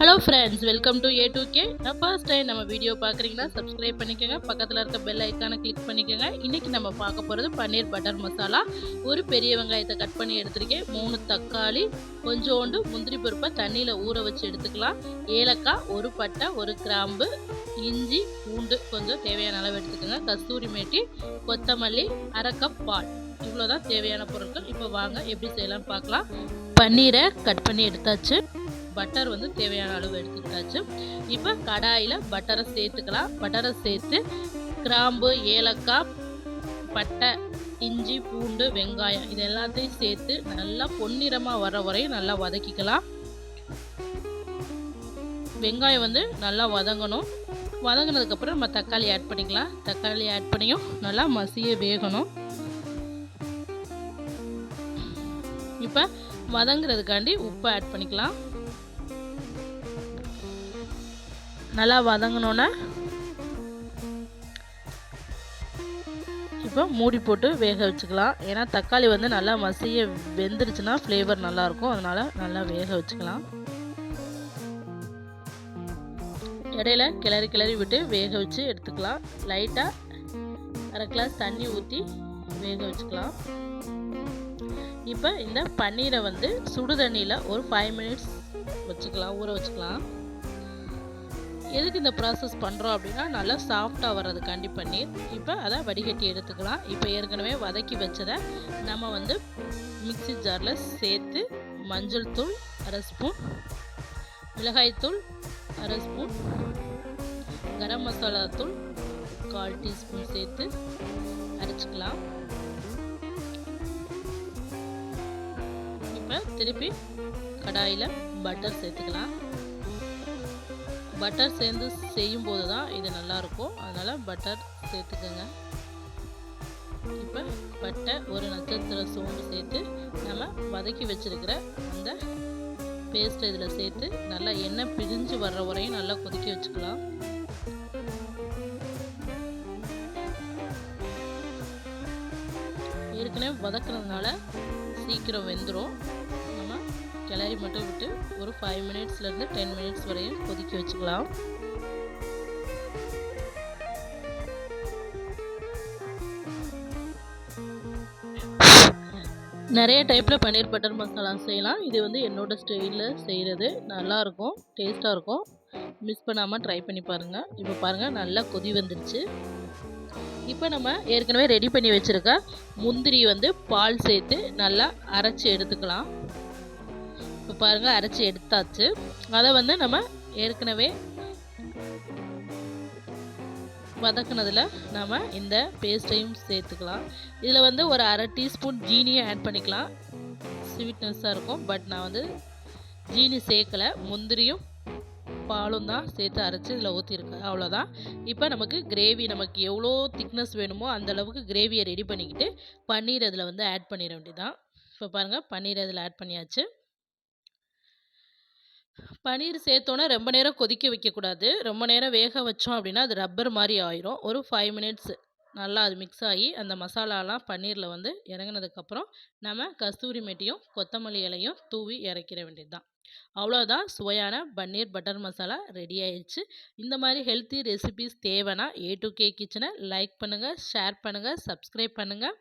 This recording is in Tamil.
Hello friends welcome to A to K நான் ஃபர்ஸ்ட் டைம் நம்ம வீடியோ பார்க்குறீங்கன்னா சப்ஸ்கிரைப் பண்ணிக்கோங்க. பக்கத்தில் இருக்க பெல் ஐக்கானை கிளிக் பண்ணிக்கோங்க. இன்றைக்கி நம்ம பார்க்க போகிறது பன்னீர் பட்டர் மசாலா. ஒரு பெரிய வெங்காயத்தை கட் பண்ணி எடுத்திருக்கேன். மூணு தக்காளி கொஞ்சோண்டு முந்திரி பருப்பை தண்ணியில் ஊற வச்சு எடுத்துக்கலாம். ஏலக்காய் ஒரு பட்டை ஒரு கிராம்பு இஞ்சி பூண்டு கொஞ்சம் தேவையான அளவு எடுத்துக்கோங்க. கஸ்தூரி மேட்டி கொத்தமல்லி அரை கப் பால். இவ்வளோதான் தேவையான பொருட்கள். இப்போ வாங்க எப்படி செய்யலாம்னு பார்க்கலாம். பன்னீரை கட் பண்ணி எடுத்தாச்சு. பட்டர் வந்து தேவையான அளவு எடுத்துக்கிட்டாச்சு. இப்போ கடாயில் பட்டரை சேர்த்துக்கலாம். பட்டரை சேர்த்து கிராம்பு ஏலக்காய் பட்டை இஞ்சி பூண்டு வெங்காயம் இது எல்லாத்தையும் சேர்த்து நல்லா பொன்னிறமாக வர வரையும் நல்லா வதக்கிக்கலாம். வெங்காயம் வந்து நல்லா வதங்கணும். வதங்கினதுக்கப்புறம் நம்ம தக்காளி ஆட் பண்ணிக்கலாம். தக்காளி ஆட் பண்ணியும் நல்லா மசிய வேகணும். இப்போ வதங்குறதுக்காண்டி உப்பு ஆட் பண்ணிக்கலாம். நல்லா வதங்கினோன்னே இப்போ மூடி போட்டு வேக வச்சுக்கலாம். ஏன்னா தக்காளி வந்து நல்லா மசிய வெந்துருச்சுன்னா ஃப்ளேவர் நல்லாயிருக்கும். அதனால் நல்லா வேக வச்சுக்கலாம். இடையில கிளறி கிளறி விட்டு வேக வச்சு எடுத்துக்கலாம். லைட்டாக அரை கிளாஸ் தண்ணி ஊற்றி வேக வச்சுக்கலாம். இப்போ இந்த பன்னீரை வந்து சுடு தண்ணியில் ஒரு ஃபைவ் மினிட்ஸ் வச்சுக்கலாம். ஊற வச்சுக்கலாம். எதுக்கு இந்த ப்ராசஸ் பண்ணுறோம் அப்படின்னா நல்லா சாஃப்டாக வர்றதுக்காண்டி பன்னீர் இப்போ அதை வடிகட்டி எடுத்துக்கலாம். இப்போ ஏற்கனவே வதக்கி வச்சதை நம்ம வந்து மிக்சி ஜாரில் சேர்த்து மஞ்சள் தூள் அரை ஸ்பூன் மிளகாய்த்தூள் அரை ஸ்பூன் கரம் மசாலா தூள் கால் டீஸ்பூன் சேர்த்து அரைச்சிக்கலாம். இப்போ திருப்பி கடாயில் பட்டர் சேர்த்துக்கலாம். பட்டர் சேர்ந்து செய்யும்போது தான் இது நல்லாயிருக்கும். அதனால் பட்டர் சேர்த்துக்கோங்க. இப்போ பட்டை ஒரு நட்சத்திர சோம்பு சேர்த்து நம்ம வதக்கி வச்சுருக்கிற அந்த பேஸ்ட் இதில் சேர்த்து நல்லா எண்ணெய் பிரிஞ்சு வர்ற வரையும் நல்லா கொதிக்க வச்சுக்கலாம். ஏற்கனவே வதக்குறதுனால சீக்கிரம் வெந்துடும் கிளறி மட்டும் விட்டு ஒரு ஃபைவ் மினிட்ஸ்லேருந்து டென் மினிட்ஸ் வரையும் கொதிக்க வச்சுக்கலாம். நிறைய டைப்பில் பன்னீர் பட்டர் மசாலா செய்யலாம். இது வந்து என்னோட ஸ்டைலில் செய்கிறது நல்லாயிருக்கும் டேஸ்ட்டாக இருக்கும். மிஸ் பண்ணாமல் ட்ரை பண்ணி பாருங்கள் இப்போ பாருங்கள் நல்லா கொதி வந்துருச்சு. இப்போ நம்ம ஏற்கனவே ரெடி பண்ணி வச்சுருக்க முந்திரி வந்து பால் சேர்த்து நல்லா அரைச்சி எடுத்துக்கலாம். இப்போ பாருங்கள் அரைச்சி எடுத்தாச்சு. அதை வந்து நம்ம ஏற்கனவே வதக்குனதில் நம்ம இந்த பேஸ்ட்டையும் சேர்த்துக்கலாம். இதில் வந்து ஒரு அரை டீஸ்பூன் ஜீனியும் ஆட் பண்ணிக்கலாம். ஸ்வீட்னஸ்ஸாக இருக்கும். பட் நான் வந்து ஜீனி சேர்க்கலை. முந்திரியும் பாலும் தான் சேர்த்து அரைச்சி இதில் ஊற்றிருக்கேன் அவ்வளோதான் இப்போ நமக்கு கிரேவி நமக்கு எவ்வளோ திக்னஸ் வேணுமோ அந்த அளவுக்கு கிரேவியை ரெடி பண்ணிக்கிட்டு பன்னீர் அதில் வந்து ஆட் பண்ணிட வேண்டியதான் இப்போ பாருங்கள் பன்னீர் அதில் ஆட் பண்ணியாச்சு. பன்னீர் சேர்த்தோன்னே ரொம்ப நேரம் கொதிக்க வைக்கக்கூடாது. ரொம்ப நேரம் வேக வச்சோம் அப்படின்னா அது ரப்பர் மாதிரி ஆயிரும். ஒரு ஃபைவ் மினிட்ஸ் நல்லா அது மிக்ஸ் ஆகி அந்த மசாலாலாம் பன்னீரில் வந்து இறங்கினதுக்கப்புறம் நம்ம கஸ்தூரி மெட்டியும் கொத்தமல்லி இலையும் தூவி இறக்கிற வேண்டியது தான் அவ்வளோதான் சுவையான பன்னீர் பட்டர் மசாலா ரெடி ஆயிடுச்சு இந்த மாதிரி ஹெல்த்தி ரெசிபிஸ் தேவைன்னா ஏ டு கே கிச்சனை லைக் பண்ணுங்கள் ஷேர் பண்ணுங்கள் சப்ஸ்கிரைப் பண்ணுங்கள்